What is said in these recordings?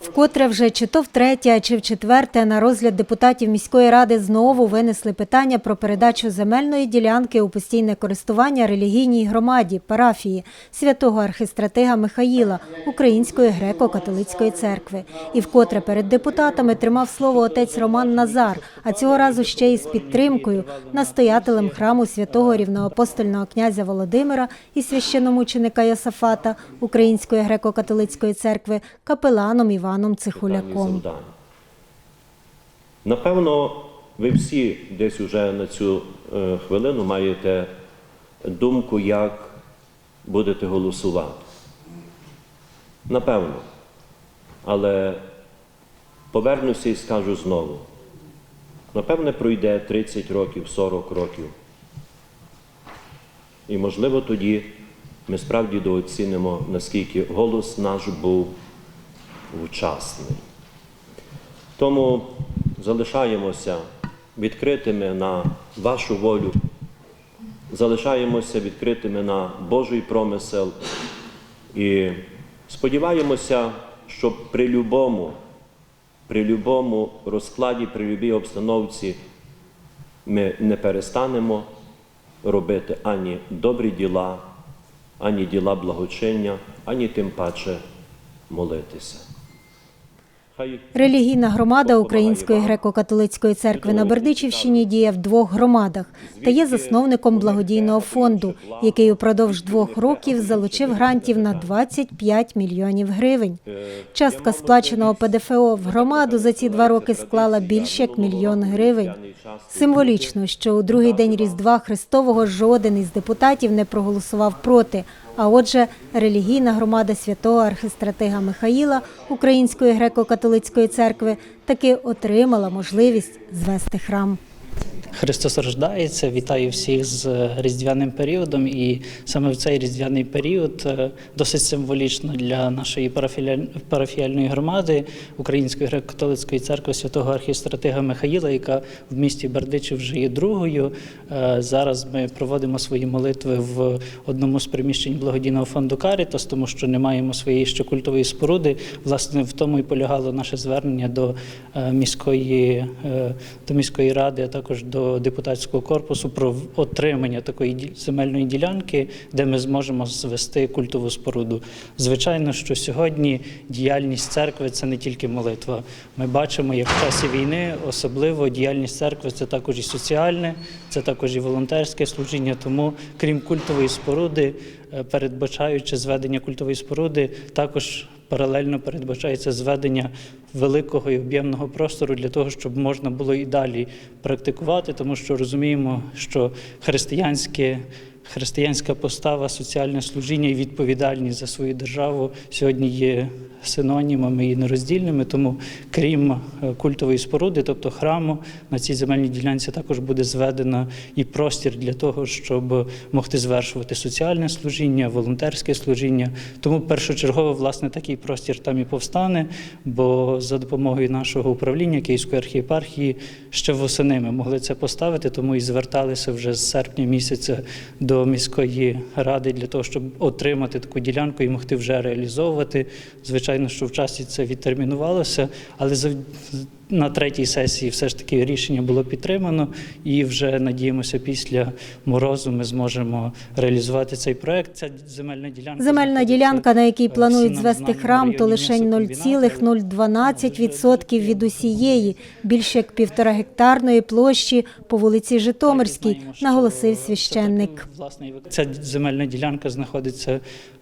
Вкотре вже чи то втретє, чи в четверте на розгляд депутатів міської ради знову винесли питання про передачу земельної ділянки у постійне користування релігійній громаді парафії святого архистратига Михаїла Української греко-католицької церкви. І вкотре перед депутатами тримав слово отець Роман Назар, а цього разу ще й з підтримкою настоятелем храму святого рівноапостольного князя Володимира і священомученика Йосафата Української греко-католицької церкви капеланом Іваном Цихуляком. Напевно, ви всі десь уже на цю е, хвилину маєте думку, як будете голосувати. Напевно. Але повернуся і скажу знову. Напевне, пройде 30 років, 40 років. І, можливо, тоді ми справді дооцінимо, наскільки голос наш був вчасний. Тому залишаємося відкритими на вашу волю, залишаємося відкритими на Божий промисел і сподіваємося, що при любому, при любому розкладі, при любій обстановці ми не перестанемо робити ані добрі діла, ані діла благочиння, ані тим паче молитися. Релігійна громада Української греко-католицької церкви на Бердичівщині діє в двох громадах та є засновником благодійного фонду, який упродовж двох років залучив грантів на 25 мільйонів гривень. Частка сплаченого ПДФО в громаду за ці два роки склала більше як мільйон гривень. Символічно, що у другий день Різдва Христового жоден із депутатів не проголосував проти. А отже, релігійна громада святого архистратига Михаїла Української греко-католицької церкви таки отримала можливість звести храм. Христос рождається. Вітаю всіх з різдвяним періодом. І саме в цей різдвяний період е, досить символічно для нашої парафіяльної громади Української греко-католицької церкви святого архістратига Михаїла, яка в місті Бердичів вже є другою. Е, Зараз ми проводимо свої молитви в одному з приміщень благодійного фонду Карітас, тому що не маємо своєї ще культової споруди. Власне, в тому і полягало наше звернення до е, міської, е, до міської ради, а також до депутатського корпусу про отримання такої земельної ділянки, де ми зможемо звести культову споруду. Звичайно, що сьогодні діяльність церкви це не тільки молитва. Ми бачимо, як в часі війни особливо діяльність церкви це також і соціальне, це також і волонтерське служіння. Тому, крім культової споруди, е, передбачаючи зведення культової споруди, також паралельно передбачається зведення великого і об'ємного простору для того, щоб можна було і далі практикувати, тому що розуміємо, що християнське. Християнська постава, соціальне служіння і відповідальність за свою державу сьогодні є синонімами і нероздільними. Тому, крім е, культової споруди, тобто храму, на цій земельній ділянці також буде зведено і простір для того, щоб могти звершувати соціальне служіння, волонтерське служіння. Тому першочергово власне такий простір там і повстане. Бо за допомогою нашого управління Київської архієпархії ще восени ми могли це поставити, тому і зверталися вже з серпня місяця до міської ради для того, щоб отримати таку ділянку і могти вже реалізовувати. Звичайно, що в часі це відтермінувалося, але на третій сесії все ж таки рішення було підтримано, і вже надіємося, після морозу ми зможемо реалізувати цей проект. Ця земельна ділянка Земельна ділянка, на якій е, планують звести храм, то лише м'ясокомбінату. 0,012% від усієї, більше як півтора гектарної площі по вулиці Житомирській, наголосив священник. власне, Ця земельна ділянка знаходиться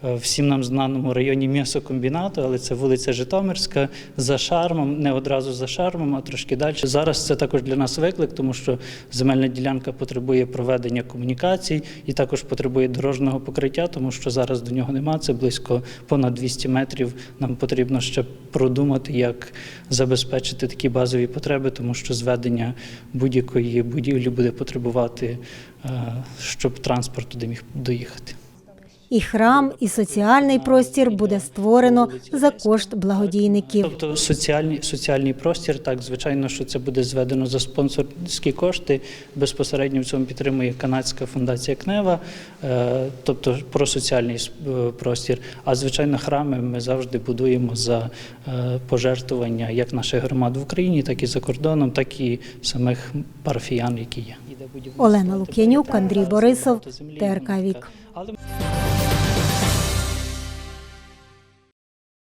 е, в всім нам знаному районі м'ясокомбінату, але це вулиця Житомирська за шармом, не одразу за шармом, а трошки далі. Зараз це також для нас виклик, тому що земельна ділянка потребує проведення комунікацій і також потребує дорожнього покриття, тому що зараз до нього немає. Це близько понад 200 метрів. Нам потрібно ще продумати, як забезпечити такі базові потреби, тому що зведення будь-якої будівлі буде потребувати, е, щоб транспорт туди міг доїхати. І храм, і соціальний простір буде створено за кошт благодійників. Тобто соціальний, соціальний простір, так, звичайно, що це буде зведено за спонсорські кошти. Безпосередньо в цьому підтримує канадська фундація Кнева, е, тобто про соціальний е, простір. А звичайно, храми ми завжди будуємо за е, пожертвування як наших громад в Україні, так і за кордоном, так і самих парафіян, які є. Олена Лук'янюк, Андрій Борисов, ТРК Вік.